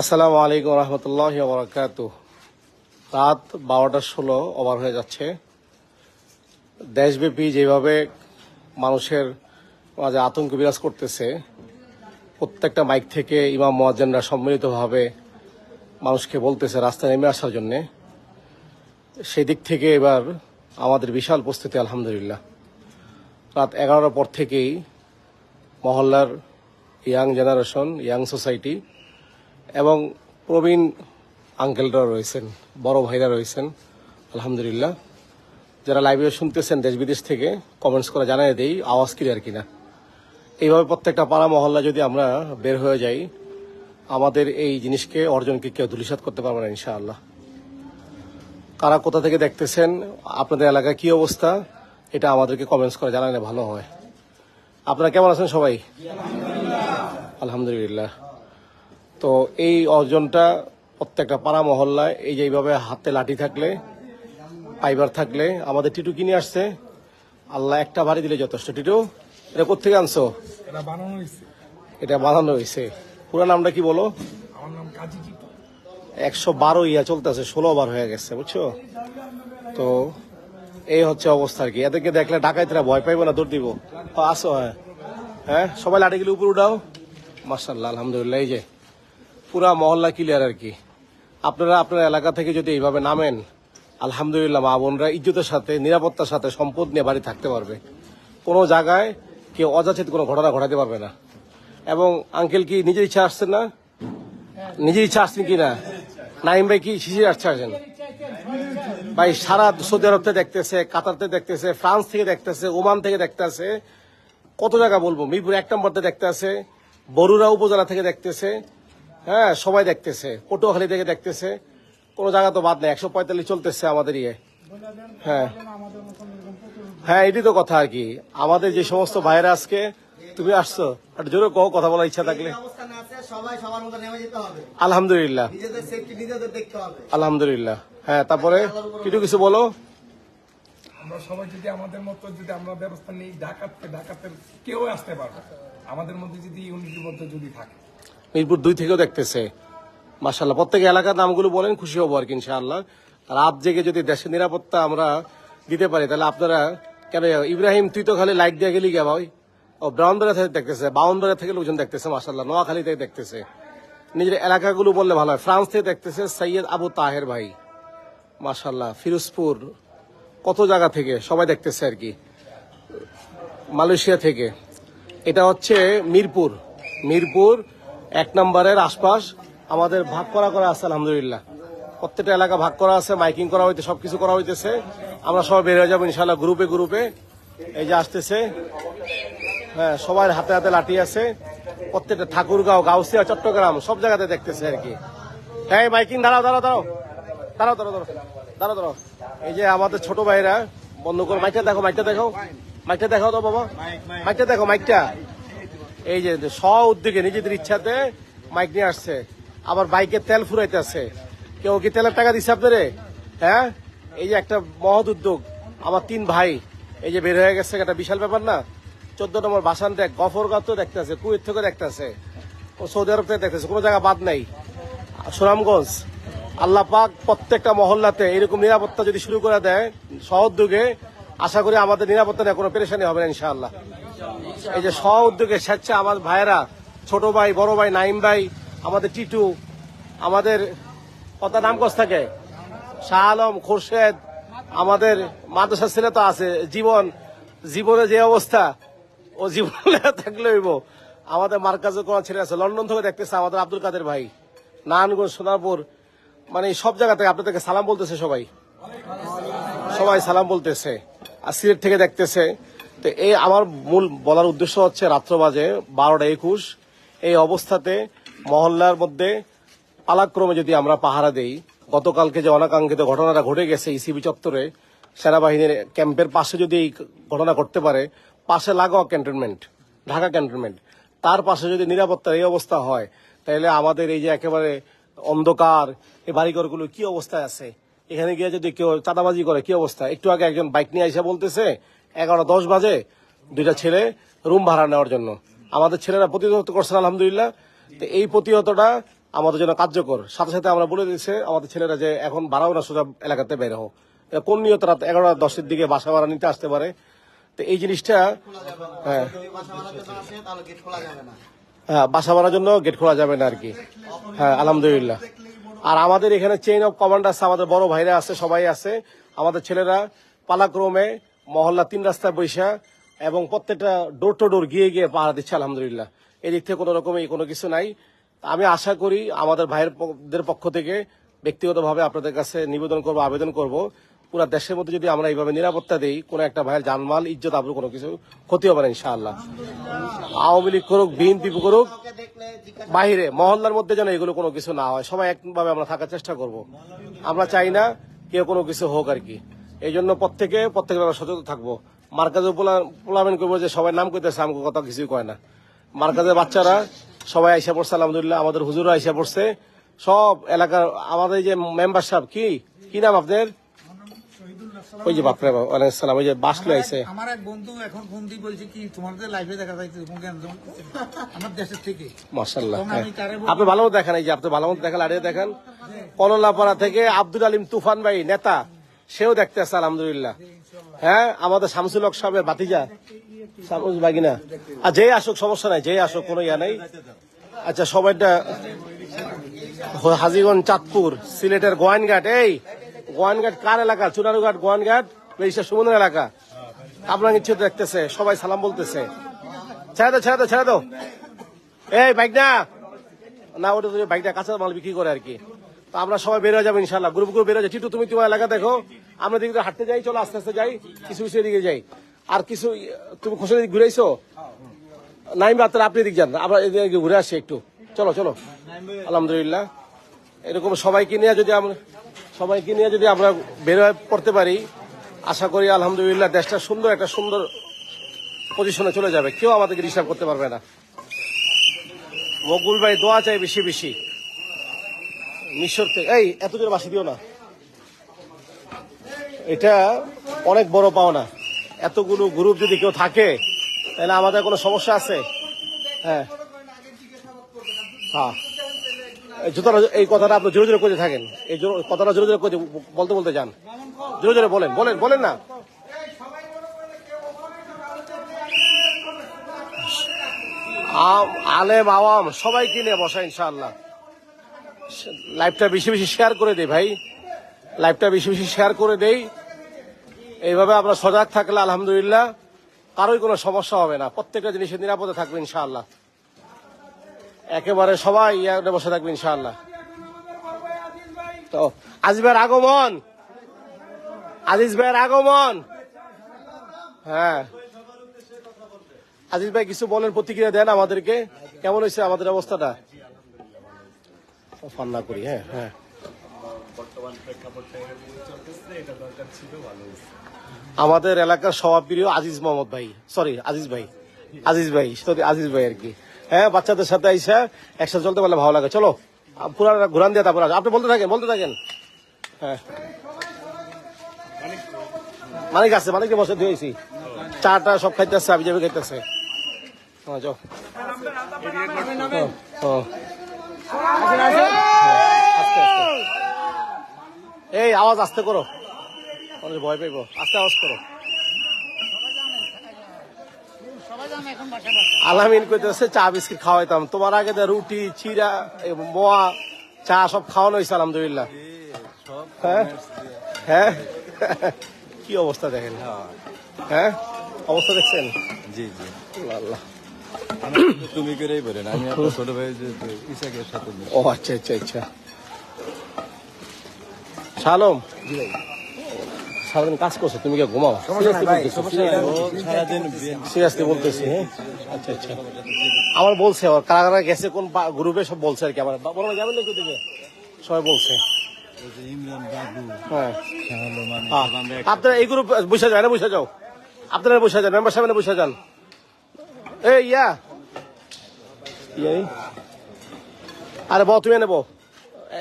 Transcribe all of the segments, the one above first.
আসসালামু আলাইকুম রহমতুল্লাহ বরাকাত রাত বারোটা ষোলো ওভার হয়ে যাচ্ছে। দেশব্যাপী যেভাবে মানুষের মাঝে আতঙ্ক বিরাজ করতেছে, প্রত্যেকটা মাইক থেকে ইমাম, মোয়াজ্জেনরা সম্মিলিতভাবে মানুষকে বলতেছে রাস্তায় নেমে আসার জন্যে। সেই দিক থেকে এবার আমাদের বিশাল প্রস্তুতি আলহামদুলিল্লাহ। রাত এগারোটার পর থেকেই মহল্লার ইয়াং জেনারেশন, ইয়াং সোসাইটি এবং প্রবীণ আঙ্কেলরা রয়েছেন, বড় ভাইরা রয়েছেন, আলহামদুলিল্লাহ। যারা লাইভে শুনতেছেন দেশ বিদেশ থেকে কমেন্টস করে জানাই দেই, আওয়াজ ক্লিয়ার কিনা। এইভাবে প্রত্যেকটা পাড়া মহল্লা যদি আমরা বের হয়ে যাই, আমাদের এই জিনিসকে, অর্জনকে কেউ ধুলিসাত করতে পারবে না, ইনশাআল্লাহ। কারা কোথা থেকে দেখতেছেন, আপনাদের এলাকায় কি অবস্থা, এটা আমাদেরকে কমেন্টস করে জানালে ভালো হয়। আপনারা কেমন আছেন সবাই? আলহামদুলিল্লাহ। তো এই অর্জনটা প্রত্যেকটা পাড়া মহল্লায় এই যে এইভাবে হাতে লাঠি থাকলে ফাইবার থাকলে আমাদের টিটু কিনে আসছে। আল্লাহ একটা বাড়ি দিলে যথেষ্ট। টিটু এটা কোথেকে আনছো? এটা বানানো হয়েছে। পুরো নামটা কি বলো? একশো বারো ইয়া চলতেছে ষোলো বার হয়ে গেছে বুঝছ? তো এই হচ্ছে অবস্থা আর কি। এদেরকে দেখলে ডাকাইতরা ভয় পাইবো না দৌড় দিব। আসো হ্যাঁ। হ্যাঁ সবাই লাঠিগুলি উপরে উঠাও। মার্শাল্লাহ আলহামদুলিল্লাহ এই যে। পুরা মহল্লা ক্লিয়ার আর কি। আপনারা আপনার এলাকা থেকে যদি এইভাবে নামেন, আলহামদুলিল্লাহ মা বোনরা ইজ্জতের সাথে, নিরাপত্তার সাথে সম্পদ নিয়ে বাড়ি থাকতে পারবে। কোনো জায়গায় কেউ অযাচিত কোনো ঘটনা ঘটাতে পারবে না। এবং আঙ্কেল কি নিজের ইচ্ছা আসছেন না? নিজের ইচ্ছা আসছেন কি না নাইম ভাই কি শিশির আসছে আসেন? ভাই, সারা সৌদি আরব থেকে দেখতেছে, কাতারতে দেখতেছে, ফ্রান্স থেকে দেখতেছে, ওমান থেকে দেখতেছে। কত জায়গা বলব? মিরপুর এক নম্বরতে দেখতে আছে বরুড়া উপজেলা থেকে দেখতেছে। হ্যাঁ সবাই দেখতেছে। পটুয়াখালী থেকে দেখতেছে। কোনো জায়গা তো বাদ নেই। একশো পঁয়তাল্লিশ চলতেছে আমাদের ইয়ে। হ্যাঁ। হ্যাঁ এটি তো কথা আর কি। আমাদের যে সমস্ত ভাইরা আজকে, তুমি আসছো? একটা জোরে কও, কথা বলার ইচ্ছা থাকলে। আলহামদুলিল্লাহ। আলহামদুলিল্লাহ। হ্যাঁ তারপরে কিছু কিছু বলো। আমরা সবাই যদি আমাদের মতো যদি আমরা ব্যবস্থা নিই ডাকাতকে ডাকাতের কেউ আসতে পারবে আমাদের মধ্যে যদি ইউনিটির মধ্যে যদি থাকে। মিরপুর দুই থেকেও দেখতেছে। মাসাল্লাহ প্রত্যেক এলাকার নামগুলো বলেন খুশি হব আর কি, ইনশাআল্লাহ। রাত জেগে যদি দেশের নিরাপত্তা আমরা দিতে পারি, তাহলে আপনারা কেন, ইব্রাহিম, তুই তো খালি লাইট দিয়ে গেলি গে ভাই। ও ব্রাউনবাড়া থেকে দেখতেছে বাউনবাড়া থেকে লোকজন দেখতেছে মাসাল্লাহ নোয়াখালী থেকে দেখতেছে। নিজের এলাকাগুলো বললে ভালো হয়। ফ্রান্স থেকে দেখতেছে সৈয়দ আবু তাহের ভাই। মাসাল্লাহ ফিরোজপুর, কত জায়গা থেকে? সবাই দেখতেছে আর কি। মালয়েশিয়া থেকে। এটা হচ্ছে মিরপুর। মিরপুর এক নম্বরের আশপাশ, আমাদের ভাগ করা করা আছে, আলহামদুলিল্লাহ। প্রত্যেকটা এলাকা ভাগ করা আছে, মাইকিং করা হইতে, সবকিছু করা হইতেছে। আমরা সবাই বের হয়ে যাব ইনশাল্লাহ গ্রুপে গ্রুপে। এই যে আসতেছে হ্যাঁ সবার হাতে হাতে লাঠি আছে। প্রত্যেকটা ঠাকুরগাঁও, গাউসিয়া, চট্টগ্রাম, সব জায়গাতে দেখতেছে আর কি। হ্যাঁ মাইকিং, দাঁড়াও দাঁড়াও দাঁড়াও। দাঁড়াও দাঁড়াও দাঁড়াও দাঁড়াও দাঁড়াও। এই যে আমাদের ছোট ভাইরা, বন্ধ করো, মাইকটা দেখো মাইকটা দেখো। মাইকটা দেখাও তো, বাবা। মাইকটা দেখো, মাইকটা। এই যে স্ব উদ্যোগে নিজেদের ইচ্ছাতে মাইক নিয়ে আসছে। আবার বাইকে তেল ফুরাইতে আছে। কেউ কি তেলের টাকা দিচ্ছে আপনারে? হ্যাঁ? এই যে একটা মহৎ উদ্যোগ। আমার তিন ভাই, এই যে বের হয়ে গেছে একটা বিশাল ব্যাপার না। চোদ্দ নম্বর বাসান দেখ, গফরগাঁও দেখতে আছে কুয়েত থেকে দেখতে আছে ও সৌদি আরব থেকে দেখতেছে, কোনো জায়গা বাদ নাই। সুনামগঞ্জ, আল্লাহ পাক প্রত্যেকটা মহল্লাতে এরকম নিরাপত্তা যদি শুরু করে দেয় সহযোগে আশা করি আমাদের নিরাপত্তা নিয়ে কোনো পেরেশানি হবে না, ইনশাআল্লাহ। এই যে স্ব উদ্যোগে স্বেচ্ছা আমার ভাইয়েরা, ছোট ভাই, বড় ভাই, নাইম ভাই, আমাদের টিটু, আমাদের কত নাম কস থাকে শাহ আলম খোরশেদ, আমাদের মাদ্রাসা ছেলে তো আছে, জীবন, জীবনে যে অবস্থা, ও জীবনে থাকলে হইব। আমাদের মার্কাজে কোনো ছেলে আছে, লন্ডন থেকে দেখতেছে আমাদের আব্দুল কাদের ভাই, নারায়ণগঞ্জ, সোনারপুর মানে সব জায়গা থেকে আপনাদেরকে সালাম বলতেছে সবাই। সবাই সালাম বলতেছে। সিলেট থেকে দেখতেছে। তো এই আমার মূল বলার উদ্দেশ্য হচ্ছে রাত্র বাজে বারোটা একুশ। এই অবস্থাতে মহল্লার মধ্যে পালাক্রমে যদি আমরা পাহারা দেই, গতকালকে যে অনাকাঙ্ক্ষিত ঘটনাটা ঘটে গেছে ইসিবি চত্বরে, সেনাবাহিনীর ক্যাম্পের পাশে যদি এই ঘটনা ঘটতে পারে, পাশে লাগোয়া ক্যান্টনমেন্ট, ঢাকা ক্যান্টনমেন্ট, তার পাশে যদি নিরাপত্তার এই অবস্থা হয়, তাহলে আমাদের এই যে একেবারে অন্ধকার, এই বাড়িঘরগুলো কি অবস্থায় আছে? এখানে গিয়ে যদি কেউ চাঁদাবাজি করে, কি অবস্থা? একটু আগে একজন বাইক নিয়ে এসে বলতেছে এগারো দশ বাজে, দুইটা ছেলে রুম ভাড়া নেওয়ার জন্য। আমাদের ছেলেরা প্রতিহত করছেন আলহামদুলিল্লাহ। তো এই প্রতিহতটা আমাদের জন্য কার্যকর। সাথে সাথে আমরা বলে দিয়েছে, আমাদের ছেলেরা যে এখন বাড়াও না সোজা এলাকাতে বের হো এটা কোন নিয়ত রাত এগারোটা দশের দিকে বাসা ভাড়া নিতে আসতে পারে? তো এই জিনিসটা হ্যাঁ। হ্যাঁ বাসা ভাড়ার জন্য গেট খোলা যাবে না আর কি। হ্যাঁ আলহামদুলিল্লাহ। আর আমাদের এখানে চেইন অফ কমান্ড আছে, আমাদের বড় ভাইরা আছে, সবাই আছে। আমাদের ছেলেরা পালাক্রমে মহল্লা তিন রাস্তায় বৈশা এবং প্রত্যেকটা ডোর টু ডোর গিয়ে গিয়ে পাহারা দিচ্ছে, আলহামদুলিল্লাহ। এদিক থেকে কোনো রকমই কোনো কিছু নাই। আমি আশা করি আমাদের ভাইয়ের পক্ষ থেকে ব্যক্তিগতভাবে আপনাদের কাছে নিবেদন করব, আবেদন করব। পুরো দেশের মধ্যে যদি আমরা এইভাবে নিরাপত্তা দেই, কোনো একটা ভাইয়ের জানমাল, ইজ্জত আবরু কোনো কিছু ক্ষতি হবে না, ইনশাআল্লাহ। আওয়ামী লীগ করুক, বিএনপি করুক বাইরে মহল্লার মধ্যে যেন এগুলো কোনো কিছু না হয়। সবাই একভাবে আমরা থাকার চেষ্টা করব। আমরা চাই না কেউ কোনো কিছু হোক আর কি। এই জন্য প্রত্যেকে প্রত্যেকে আমরা সচেতন থাকব। মার্কাজে পোলামেন করব যে সবাই নাম করতেছে আমাকে কথা কিছুই কয় না। মার্কাজের বাচ্চারা সবাই আইসা পড়ছে, আলহামদুলিল্লাহ, আমাদের হুজুর আইসা পড়ছে। সব এলাকার, আমাদের যে মেম্বার সাহেব, কি? কি নাম আপনার ওই যে বাপরে বাপ ওয়ালাইকুম ওই যে আইসে আমার এক বন্ধু এখন ফোন দিয়ে বলছে কি তোমাদের লাইফে দেখা যাইতে আমার দেশের থেকে। তারে বললাম- আপনি ভালো দেখেন এই যে আপনি ভালো দেখেন আড়িয়ে দেখেন কনলাপাড়া থেকে আব্দুল আলিম তুফান ভাই নেতা সেও দেখতে আসছে আলহামদুলিল্লাহ। হ্যাঁ আমাদের শামসুল হক সাহেবের বাতিজা শামসুল বাগিনা আর যেই আসুক সমস্যা নাই যেই আসুক কোনো ইয়া নাই। আচ্ছা সবাইটা হাজিগঞ্জ চাঁদপুর সিলেটের গোয়াইনঘাট এই গোয়াইনঘাট কার এলাকা? চুনারুঘাট, গোয়ানঘাট বেরিশা সুমনের এলাকা? আপনার ইচ্ছে দেখতেছে, সবাই সালাম বলতেছে। ছেড়ে দাও ছেড়ে দাও ছেড়ে দাও এই বাইক না না ওটা তো বাইকটা কাঁচা মাল বিক্রি করে আর কি। তো আমরা সবাই বের যাব ইনশাল্লাহ গ্রুপ গ্রুপ বের যাই টিটু, তুমি তোমার এলাকা দেখো। আমরা দিকে হাঁটতে যাই, চলো আস্তে আস্তে যাই। কিছু কিছু এদিকে যাই। আর কিছু, তুমি খোসা দিকে ঘুরেছো নাইম রাত্রে আপনি দিক যান। আমরা এদিকে ঘুরে আসি একটু। চলো চলো। আলহামদুলিল্লাহ। এরকম সবাইকে নিয়ে যদি আমরা সবাইকে নিয়ে যদি আমরা বের হয়ে পড়তে পারি, আশা করি আলহামদুলিল্লাহ দেশটা সুন্দর, একটা সুন্দর পজিশনে চলে যাবে। কেউ আমাদেরকে ডিস্টার্ব করতে পারবে না। মকুল ভাই, দোয়া চাই বেশি বেশি। মিশর থেকে এই, এত বাসি দিও না। এটা অনেক বড় পাওনা। এতগুলো গ্রুপ যদি কেউ থাকে, তাহলে আমাদের কোনো সমস্যা আছে? হ্যাঁ। হ্যাঁ। জুতাটা এই কথাটা আপনি জোরে জোরে করে থাকেন। এই কথাটা জোরে জোরে করে বলতে বলতে যান। জোরে জোরে বলেন বলেন বলেন না। আলেম, আওয়াম সবাইকে নিয়ে বসা, ইনশাআল্লাহ। লাইভটা বেশি বেশি শেয়ার করে দেই ভাই। লাইভটা বেশি বেশি শেয়ার করে দেই। এইভাবে আমরা সজাগ থাকলে আলহামদুলিল্লাহ। কারোই কোনো সমস্যা হবে না। প্রত্যেকটা জিনিসের নিরাপদে থাকবে, ইনশাআল্লাহ। একেবারে সবাই বসে থাকবে, ইনশাআল্লাহ। তো আজিজ ভাইয়ের আগমন। আজিজ ভাইয়ের আগমন। হ্যাঁ। আজিজ ভাই, কিছু বলেন, প্রতিক্রিয়া দেন আমাদেরকে। কেমন হয়েছে আমাদের অবস্থাটা? ফান্না করি হ্যাঁ হ্যাঁ। আমাদের এলাকার সভাপ্রিয় আজিজ মোহাম্মদ ভাই। সরি আজিজ ভাই। আজিজ ভাই, সরি, আজিজ ভাই আর কি। হ্যাঁ বাচ্চাদের সাথে আইসা একসাথে চলতে পারলে ভালো লাগে। চলো পুরা ঘুরান দিয়ে তারপর আপনি বলতে থাকেন বলতে থাকেন। হ্যাঁ। মালিক আছে মালিককে বসে দিয়েছি চাটা সব খাইতেছে আমি যাবে খাইতেছে। হ্যাঁ হ্যাঁ, হ্যাঁ। এই আওয়াজ আস্তে করো। ভয় পাইব। আস্তে আওয়াজ করো। আলামিন কইতেছে চা বিস্কিট খাওয়াইতাম। তোমার আগে তো রুটি চিরা মোয়া চা সব খাওয়ানো হয়েছে আলহামদুলিল্লাহ। হ্যাঁ? হ্যাঁ? কি অবস্থা দেখেন? হ্যাঁ। অবস্থা দেখছেন? জি জি। আল্লাহ। তুমি করেই বলেন আমি ছোট ভাই ইসাকের সাথে ও আচ্ছা আচ্ছা আচ্ছা। শালম? সারাদিন কাজ করছ তুমি কি ঘুমাও? সিরিয়াসলি বলতেছি হ্যাঁ? আচ্ছা আচ্ছা। আমার বলছে কারা কারা গেছে কোন গ্রুপে সব বলছে আর কি আমার বড় ভাই যাবেন নাকি দিকে। সবাই বলছে। ওই যে ইমরান বাবু হ্যাঁ আপনারা এই গ্রুপ বসে যান বসে যাও। আপনারা বসে যান মেম্বার সাহেব বসে যান। এই ইয়া। ইয়া আরে বউ তুমি নেব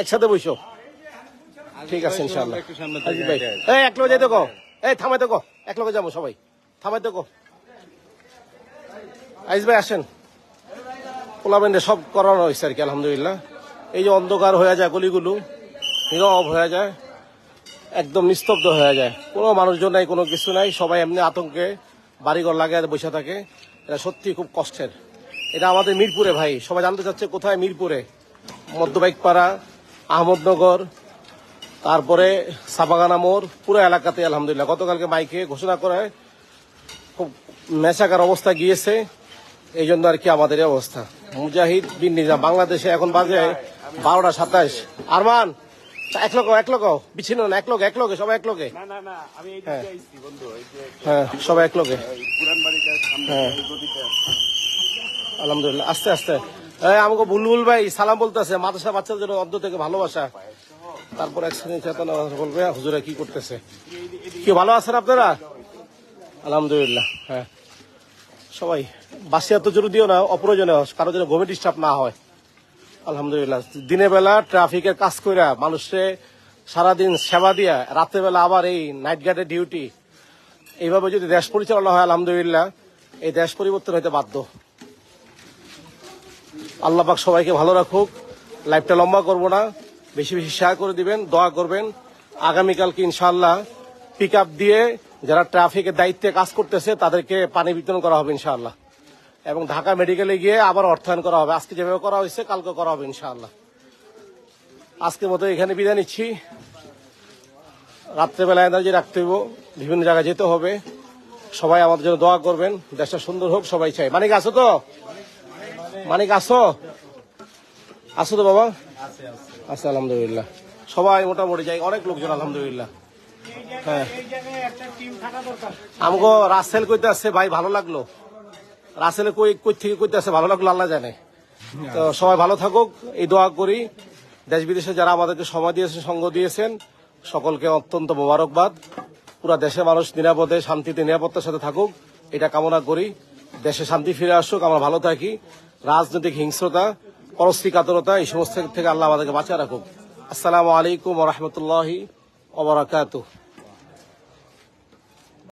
একসাথে বসো। ঠিক আছে ইনশাল্লাহ ভাই। এই এক লোক যাইতে কো। এই থামাই তো কো। এক লোকে যাব সবাই। থামাই তো কো। আইজ ভাই আসেন। পোলাবেন সব করানো হয়েছে আর কি আলহামদুলিল্লাহ। এই যে অন্ধকার হয়ে যায় গলিগুলো নীরব হয়ে যায় একদম নিস্তব্ধ হয়ে যায়। কোনো মানুষজন নাই কোনো কিছু নাই সবাই এমনি আতঙ্কে বাড়িঘর লাগে বসে থাকে। এটা সত্যি খুব কষ্টের। এটা আমাদের মিরপুরে ভাই। সবাই জানতে চাচ্ছে কোথায় মিরপুরে? মধ্যবাইকপাড়া আহমদনগর তারপরে সাবাগানা মোড় পুরো এলাকাতে আলহামদুলিল্লাহ। গতকালকে মাইকে ঘোষণা করে খুব নেশাকার অবস্থা গিয়েছে এই জন্য আর কি আমাদের অবস্থা। মুজাহিদ বিন নিজাম বাংলাদেশে এখন বাজে বারোটা সাতাশ। আরমান এক লোক এক লোক বিচ্ছিন্ন না এক লোক এক লোকে সবাই এক লোকে হ্যাঁ। হ্যাঁ সবাই এক লোকে হ্যাঁ। আলহামদুলিল্লাহ আস্তে আস্তে। আমাকে বুলবুল ভাই সালাম বলতে বলতেছে মাদ্রাসা বাচ্চাদের জন্য অর্ধ থেকে ভালোবাসা। তারপর এক চেতনা বলবে হুজুরা কি করতেছে? কি, ভালো আছেন আপনারা? আলহামদুলিল্লাহ হ্যাঁ। সবাই বাসিয়া তো জরুরি দিও না অপ্রয়োজনে কারও যেন গভীর ডিস্টার্ব না হয়। আলহামদুলিল্লাহ, দিনের বেলা ট্রাফিকের কাজ কইরা মানুষে সারাদিন সেবা দিয়া, রাতের বেলা আবার এই নাইট গার্ডের ডিউটি এইভাবে যদি দেশ পরিচালনা হয়, আলহামদুলিল্লাহ, এই দেশ পরিবর্তন হইতে বাধ্য। আল্লাহ পাক সবাইকে ভালো রাখুক লাইফটা লম্বা করব না। বেশি বেশি শেয়ার করে দিবেন, দোয়া করবেন। আগামীকালকে ইনশাল্লাহ পিক দিয়ে যারা ট্রাফিকের দায়িত্বে কাজ করতেছে, তাদেরকে পানি বিতরণ করা হবে ইনশাআল্লাহ। এবং ঢাকা মেডিকেলে গিয়ে আবার অর্থায়ন করা হবে। আজকে যেভাবে করা হয়েছে, কালকে করা হবে ইনশাআল্লাহ। আজকের মতো এখানে বিদায় নিচ্ছি। রাত্রেবেলা এনার্জি রাখতে হইব, বিভিন্ন জায়গায় যেতে হবে। সবাই আমাদের জন্য দোয়া করবেন। দেশটা সুন্দর হোক, সবাই চাই। মানিক, আছো তো? মানিক আসো আসো তো বাবা? আচ্ছা আলহামদুলিল্লাহ। সবাই মোটামুটি যাই, অনেক লোকজন, আলহামদুলিল্লাহ। হ্যাঁ। আমাকে রাসেল কইতে আসছে, ভাই, ভালো লাগল? রাসেলে কই কই থেকে কইতে আসছে, ভালো লাগল, আল্লাহ জানে। তো সবাই ভালো থাকুক, এই দোয়া করি। দেশ বিদেশে যারা আমাদেরকে সময় দিয়েছেন, সঙ্গ দিয়েছেন, সকলকে অত্যন্ত মোবারকবাদ। পুরা দেশের মানুষ নিরাপদে, শান্তিতে, নিরাপত্তার সাথে থাকুক, এটা কামনা করি। দেশে শান্তি ফিরে আসুক, আমরা ভালো থাকি। রাজনৈতিক হিংস্রতা পরশ্রী কাতরতা এই সমস্ত থেকে আল্লাহ আমাদেরকে বাঁচিয়ে রাখুক। আসসালামু আলাইকুম রহমতুল্লাহি ওবরাকাতুহ